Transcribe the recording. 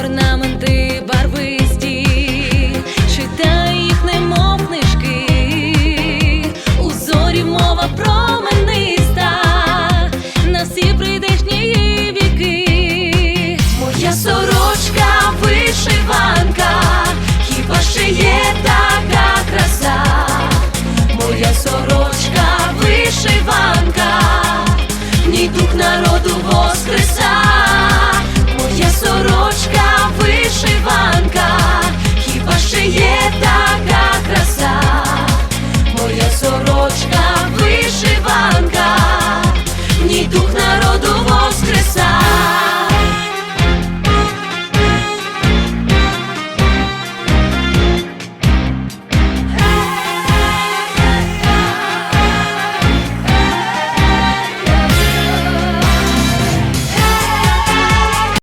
орнаменти барвисті, читай їх, немов книжки, у зорі мова промениста, на всі прийдешні віки, моя сорочка, вишиванка, хіба ще є така краса, моя сорочка, вишиванка. сорочка.